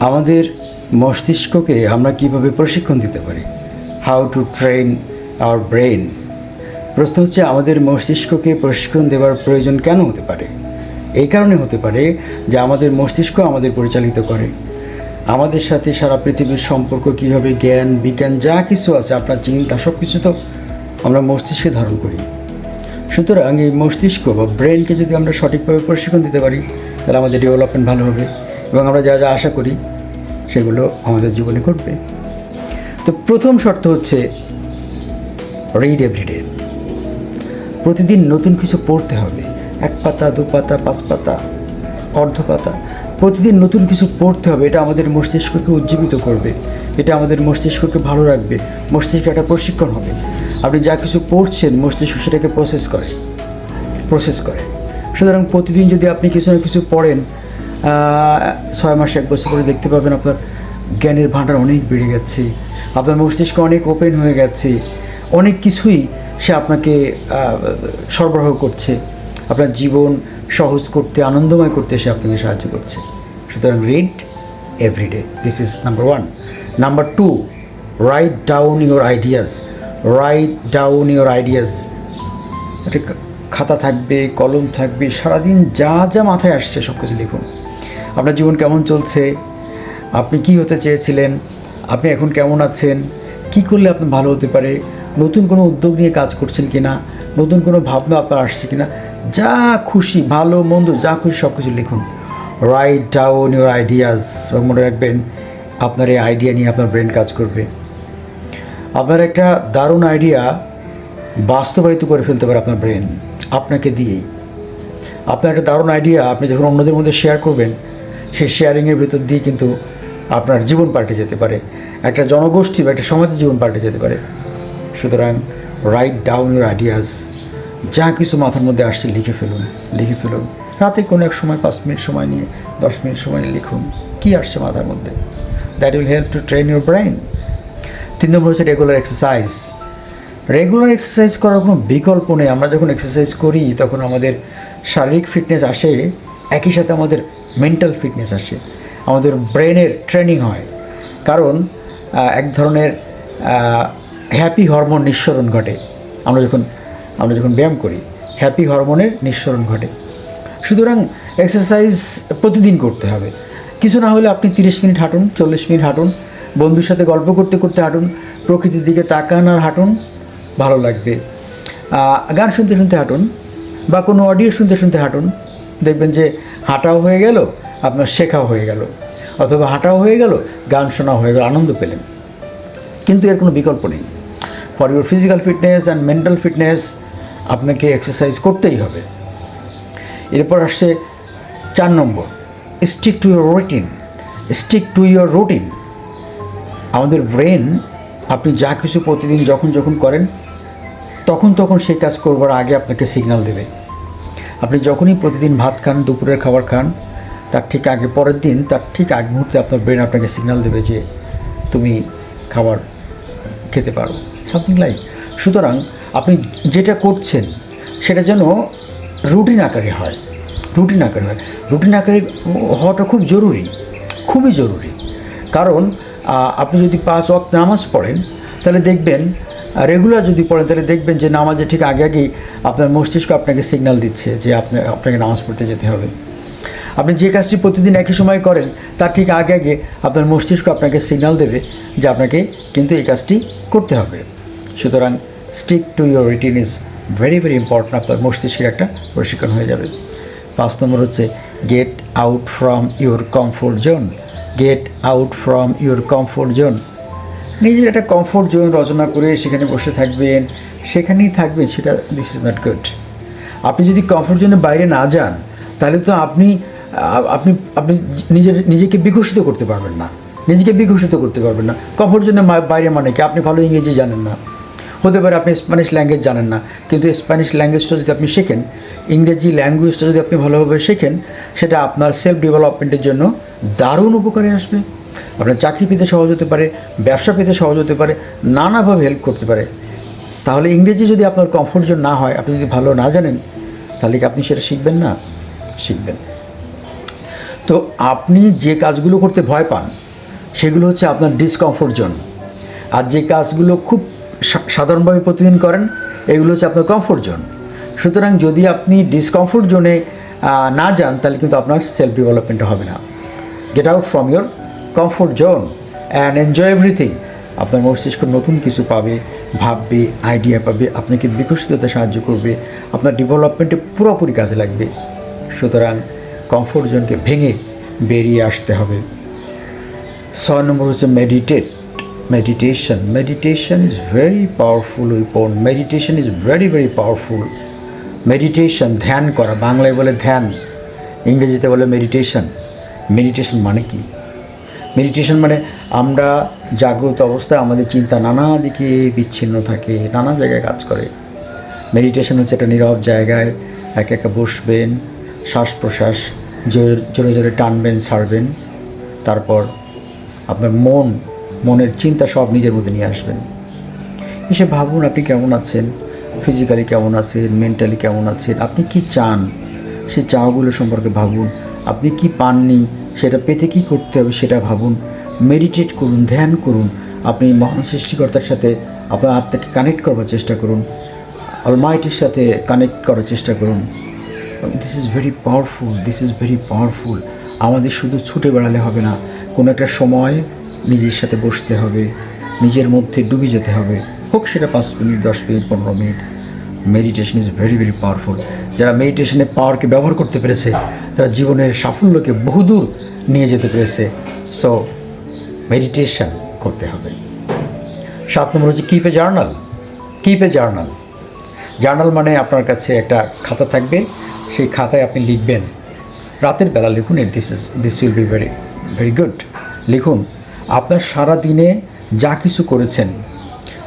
আমাদের মস্তিষ্ককে আমরা কীভাবে প্রশিক্ষণ দিতে পারি? How to train our brain প্রশ্ন হচ্ছে, আমাদের মস্তিষ্ককে প্রশিক্ষণ দেওয়ার প্রয়োজন কেন হতে পারে? এই কারণে হতে পারে যে আমাদের মস্তিষ্ক আমাদের পরিচালিত করে। আমাদের সাথে সারা পৃথিবীর সম্পর্ক কীভাবে জ্ঞান, বিজ্ঞান, যা কিছু আছে, আপনার চিন্তা সব কিছু তো আমরা মস্তিষ্কে ধারণ করি। সুতরাং এই মস্তিষ্ক বা ব্রেনকে যদি আমরা সঠিকভাবে প্রশিক্ষণ দিতে পারি, তাহলে আমাদের ডেভেলপমেন্ট ভালো হবে। এবং আমরা যা যা আশা করি, সেগুলো আমাদের জীবনে ঘটবে। তো প্রথম শর্ত হচ্ছে রিড এভরিডে প্রতিদিন নতুন কিছু পড়তে হবে। এক পাতা, দু পাতা, পাঁচ পাতা, অর্ধ পাতা। প্রতিদিন নতুন কিছু পড়তে হবে, এটা আমাদের মস্তিষ্ককে উজ্জীবিত করবে। এটা আমাদের মস্তিষ্ককে ভালো রাখবে। মস্তিষ্কে একটা প্রশিক্ষণ হবে। আপনি যা কিছু পড়ছেন, মস্তিষ্ক সেটাকে প্রসেস করে। প্রসেস করে। সুতরাং প্রতিদিন যদি আপনি কিছু না কিছু পড়েন ছয় মাস এক বছর পরে দেখতে পাবেন আপনার জ্ঞানের ভাণ্ডার অনেক বেড়ে গেছে। আপনার মস্তিষ্ক অনেক ওপেন হয়ে গেছে। অনেক কিছুই সে আপনাকে সরবরাহ করছে। আপনার জীবন সহজ করতে, আনন্দময় করতে সে আপনাকে সাহায্য করছে। সুতরাং read every day this is number one number two write down your ideas write down your ideas একটা খাতা থাকবে, কলম থাকবে, সারাদিন যা যা মাথায় আসছে সব কিছু লিখুন। আপনার জীবন কেমন চলছে? আপনি কি হতে চেয়েছিলেন? আপনি এখন কেমন আছেন? কি করলে আপনি ভালো হতে পারে? নতুন কোনো উদ্যোগ নিয়ে কাজ করছেন কি না নতুন কোনো ভাবনা আপনার আসছে কি না যা খুশি, ভালো, মন্দ, যা খুশি সব কিছু লিখুন রাইট ডাউন ইউর আইডিয়াস মনে রাখবেন, আপনার এই আইডিয়া নিয়ে আপনার ব্রেন কাজ করবে। আপনার একটা দারুণ আইডিয়া বাস্তবায়িত করে ফেলতে পারে আপনার ব্রেন আপনাকে দিয়েই। আপনার একটা দারুণ আইডিয়া আপনি যখন অন্যদের মধ্যে শেয়ার করবেন সেই শেয়ারিংয়ের ভিতর দিয়ে কিন্তু আপনার জীবন পাল্টে যেতে পারে। একটা জনগোষ্ঠী বা একটা সমাজের জীবন পাল্টে যেতে পারে। সুতরাং রাইট ডাউন ইউর আইডিয়াস যা কিছু মাথার মধ্যে আসছে লিখে ফেলুন লিখে ফেলুন। রাতে কোনো এক সময় পাঁচ মিনিট সময় নিয়ে, দশ মিনিট সময় নিয়ে লিখুন কী আসছে মাথার মধ্যে। That will help to train your brain তিন নম্বর হচ্ছে রেগুলার এক্সারসাইজ রেগুলার এক্সারসাইজ করার কোনো বিকল্প নেই। আমরা যখন এক্সারসাইজ করি, তখন আমাদের শারীরিক ফিটনেস আসে। একই সাথে আমাদের মেন্টাল ফিটনেস আসে। আমাদের ব্রেনের ট্রেনিং হয়। কারণ এক ধরনের হ্যাপি হরমোন নিঃসরণ ঘটে। আমরা যখন আমরা যখন ব্যায়াম করি হ্যাপি হরমোনের নিঃসরণ ঘটে। সুতরাং এক্সারসাইজ প্রতিদিন করতে হবে। কিছু না হলে আপনি তিরিশ মিনিট হাঁটুন, চল্লিশ মিনিট হাঁটুন, বন্ধুর সাথে গল্প করতে করতে হাঁটুন, প্রকৃতির দিকে তাকান আর হাঁটুন, ভালো লাগবে। গান শুনতে শুনতে হাঁটুন বা কোনো অডিও শুনতে শুনতে হাঁটুন। দেখবেন যে হাঁটাও হয়ে গেল, আপনার শেখাও হয়ে গেল। অথবা হাঁটাও হয়ে গেল, গান শোনাও হয়ে গেল, আনন্দ পেলেন। কিন্তু এর কোনো বিকল্প নেই। For your physical fitness and mental fitness আপনাকে এক্সারসাইজ করতেই হবে। এরপর আসছে চার নম্বর। Stick to your routine stick to your routine আমাদের ব্রেন আপনি যা কিছু প্রতিদিন যখন যখন করেন, তখন তখন সেই কাজ করবার আগে আপনাকে সিগন্যাল দেবে। আপনি যখনই প্রতিদিন ভাত খান, দুপুরের খাবার খান, তার ঠিক আগে পরের দিন, তার ঠিক আগ মুহূর্তে আপনার ব্রেন আপনাকে সিগন্যাল দেবে যে তুমি খাবার খেতে পারো। সামথিং লাইক সুতরাং আপনি যেটা করছেন, সেটা যেন রুটিন আকারে হয়। রুটিন আকারে হয়। রুটিন আকারে হওয়াটা খুব জরুরি। খুবই জরুরি। কারণ আপনি যদি পাঁচ ওয়াক্ত নামাজ পড়েন, তাহলে দেখবেন রেগুলার যদি পড়েন, তাহলে দেখবেন যে নামাজে ঠিক আগে আগেই আপনার মস্তিষ্ক আপনাকে সিগন্যাল দিচ্ছে যে আপনি, আপনাকে নামাজ পড়তে যেতে হবে। আপনি যে কাজটি প্রতিদিন একই সময় করেন, তার ঠিক আগে আগে আপনার মস্তিষ্ক আপনাকে সিগন্যাল দেবে যে আপনাকে কিন্তু এই কাজটি করতে হবে। সুতরাং stick to your routine is very very important আপনার মস্তিষ্কের একটা প্রশিক্ষণ হয়ে যাবে। পাঁচ নম্বর হচ্ছে get out from your comfort zone get out from your comfort zone নিজের একটা কমফোর্ট জোন রচনা করে সেখানে বসে থাকবেন, সেখানেই থাকবেন, সেটা দিস ইজ নট গুড আপনি যদি কমফোর্ট জোনের বাইরে না যান, তাহলে তো আপনি আপনি আপনি নিজের, নিজেকে বিকশিত করতে পারবেন না। নিজেকে বিকশিত করতে পারবেন না। কমফোর্ট জোনের বাইরে মানে কি? আপনি ভালো ইংরেজি জানেন না। হতে পারে আপনি স্প্যানিশ ল্যাঙ্গুয়েজ জানেন না। কিন্তু স্প্যানিশ ল্যাঙ্গুয়েজটা যদি আপনি শেখেন, ইংরেজি ল্যাঙ্গুয়েজটা যদি আপনি ভালোভাবে শেখেন, সেটা আপনার সেলফ ডেভেলপমেন্টের জন্য দারুণ উপকারে আসবে। আপনার চাকরি পেতে সহজ হতে পারে, ব্যবসা পেতে সহজ হতে পারে, নানাভাবে হেল্প করতে পারে। তাহলে ইংরেজি যদি আপনার কমফোর্ট জোন না হয়, আপনি যদি ভালো না জানেন, তাহলে কি আপনি সেটা শিখবেন না? শিখবেন। তো আপনি যে কাজগুলো করতে ভয় পান, সেগুলো হচ্ছে আপনার ডিসকমফোর্ট জোন আর যে কাজগুলো খুব সাধারণভাবে প্রতিদিন করেন, এগুলো হচ্ছে আপনার কমফোর্ট জোন সুতরাং যদি আপনি ডিসকমফোর্ট জোনে না যান, তাহলে কিন্তু আপনার সেলফ ডেভেলপমেন্ট হবে না। Get out from your comfort zone and enjoy everything আপনার মস্তিষ্ক নতুন কিছু পাবে, ভাববে আইডিয়া পাবে, আপনাকে বিকশিত হতে সাহায্য করবে, আপনার ডেভেলপমেন্টে পুরোপুরি কাজে লাগবে। সুতরাং কমফোর্ট জোনকে ভেঙে বেরিয়ে আসতে হবে। ছয় নম্বর হচ্ছে meditate meditation meditation is very powerful weapon meditation is very very powerful meditation ধ্যান করা, বাংলায় বলে ধ্যান, ইংরেজিতে বলে মেডিটেশন মেডিটেশন মানে কি? মেডিটেশন মানে আমরা জাগ্রত অবস্থায় আমাদের চিন্তা নানা দিকে বিচ্ছিন্ন থাকে, নানা জায়গায় কাজ করে। মেডিটেশন হচ্ছে একটা নীরব জায়গায় একা একা বসবেন, শ্বাস প্রশ্বাস জোরে জোরে টানবেন, ছাড়বেন। তারপর আপনার মন, মনের চিন্তা সব নিজের মধ্যে নিয়ে আসবেন। এসে ভাবুন আপনি কেমন আছেন? ফিজিক্যালি কেমন আছেন? মেন্টালি কেমন আছেন? আপনি কি চান? সেই চাওয়াগুলো সম্পর্কে ভাবুন। আপনি কি পাননি, সেটা পেতে কি করতে হবে সেটা ভাবুন। মেডিটেট করুন, ধ্যান করুন। আপনি মহান সৃষ্টিকর্তার সাথে আপনার আত্মাকে কানেক্ট করবার চেষ্টা করুন। অলমাইটির সাথে কানেক্ট করার চেষ্টা করুন। This is very powerful this is very powerful আমাদের শুধু ছুটে বেড়ালে হবে না, কোনো একটা সময় নিজের সাথে বসতে হবে, নিজের মধ্যে ডুবে যেতে হবে। হোক সেটা পাঁচ মিনিট, দশ মিনিট, পনেরো minute. Meditation is very very powerful যারা মেডিটেশনের পাওয়ারকে ব্যবহার করতে পেরেছে, তারা জীবনের সাফল্যকে বহুদূর নিয়ে যেতে পেরেছে। সো মেডিটেশন করতে হবে। সাত নম্বর হচ্ছে keep a journal keep a journal journal মানে আপনার কাছে একটা খাতা থাকবে, সেই খাতায় আপনি লিখবেন। রাতের বেলা লিখুন this is this will be very very good লিখুন, আপনার সারা দিনে যা কিছু করেছেন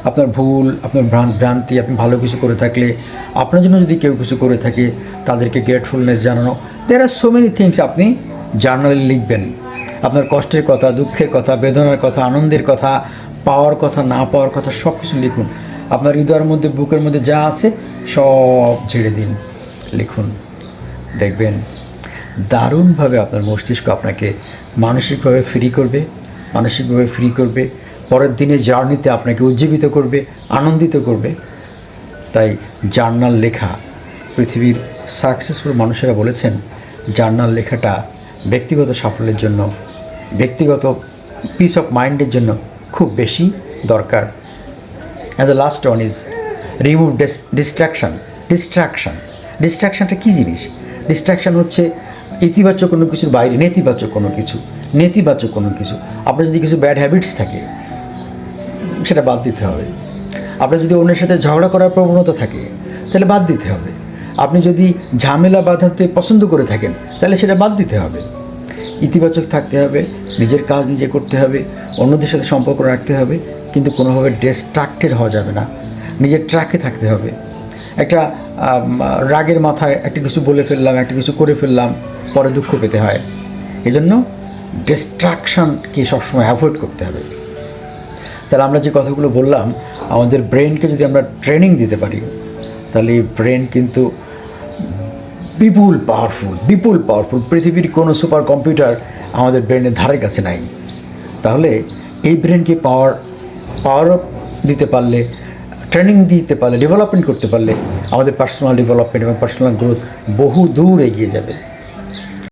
আপনার ভুল, আপনার ভ্রান- ভ্রান্তি, আপনি ভালো কিছু করে থাকলে, আপনার জন্য যদি কেউ কিছু করে থাকে, তাদেরকে গ্রেটফুলনেস জানানো। দের আর সো মেনি থিংস আপনি জার্নালে লিখবেন। আপনার কষ্টের কথা, দুঃখের কথা, বেদনার কথা, আনন্দের কথা, পাওয়ার কথা, না পাওয়ার কথা সব কিছু লিখুন। আপনার হৃদয়ের মধ্যে, বুকের মধ্যে যা আছে, সব ছেড়ে দিন, লিখুন। দেখবেন, দারুণভাবে আপনার মস্তিষ্ক আপনাকে মানসিকভাবে ফ্রি করবে, মানসিকভাবে ফ্রি করবে। পরের দিনের জার্নিতে আপনাকে উজ্জীবিত করবে, আনন্দিত করবে। তাই জার্নাল লেখা, পৃথিবীর সাকসেসফুল মানুষেরা বলেছেন, জার্নাল লেখাটা ব্যক্তিগত সাফল্যের জন্য, ব্যক্তিগত পিস অফ মাইন্ডের জন্য খুব বেশি দরকার। And the last one is remove distraction distraction ডিস্ট্রাকশনটা কী জিনিস? ডিস্ট্রাকশন হচ্ছে ইতিবাচক কোনো কিছুর বাইরে, নেতিবাচক কোনো কিছু, নেতিবাচক কোনো কিছু। আপনার যদি কিছু ব্যাড হ্যাবিটস থাকে সেটা বাদ দিতে হবে। আপনার যদি অন্যের সাথে ঝগড়া করার প্রবণতা থাকে, তাহলে বাদ দিতে হবে। আপনি যদি ঝামেলা বাঁধাতে পছন্দ করে থাকেন, তাহলে সেটা বাদ দিতে হবে। ইতিবাচক থাকতে হবে, নিজের কাজ নিজে করতে হবে, অন্যদের সাথে সম্পর্ক রাখতে হবে, কিন্তু কোনোভাবে ডিস্ট্রাক্টেড হওয়া যাবে না। নিজের ট্র্যাকে থাকতে হবে। একটা রাগের মাথায় একটা কিছু বলে ফেললাম, একটা কিছু করে ফেললাম, পরে দুঃখ পেতে হয়। এজন্য ডিস্ট্রাকশনকে সবসময় অ্যাভয়েড করতে হবে। তাহলে আমরা যে কথাগুলো বললাম, আমাদের ব্রেনকে যদি আমরা ট্রেনিং দিতে পারি, তাহলে এই ব্রেন কিন্তু বিপুল পাওয়ারফুল বিপুল পাওয়ারফুল পৃথিবীর কোনো সুপার কম্পিউটার আমাদের ব্রেনের ধারে কাছে নাই। তাহলে এই ব্রেনকে পাওয়ার পাওয়ার আপ দিতে পারলে ট্রেনিং দিতে পারলে ডেভেলপমেন্ট করতে পারলে, আমাদের পার্সোনাল ডেভেলপমেন্ট এবং পার্সোনাল গ্রোথ বহু দূর এগিয়ে যাবে।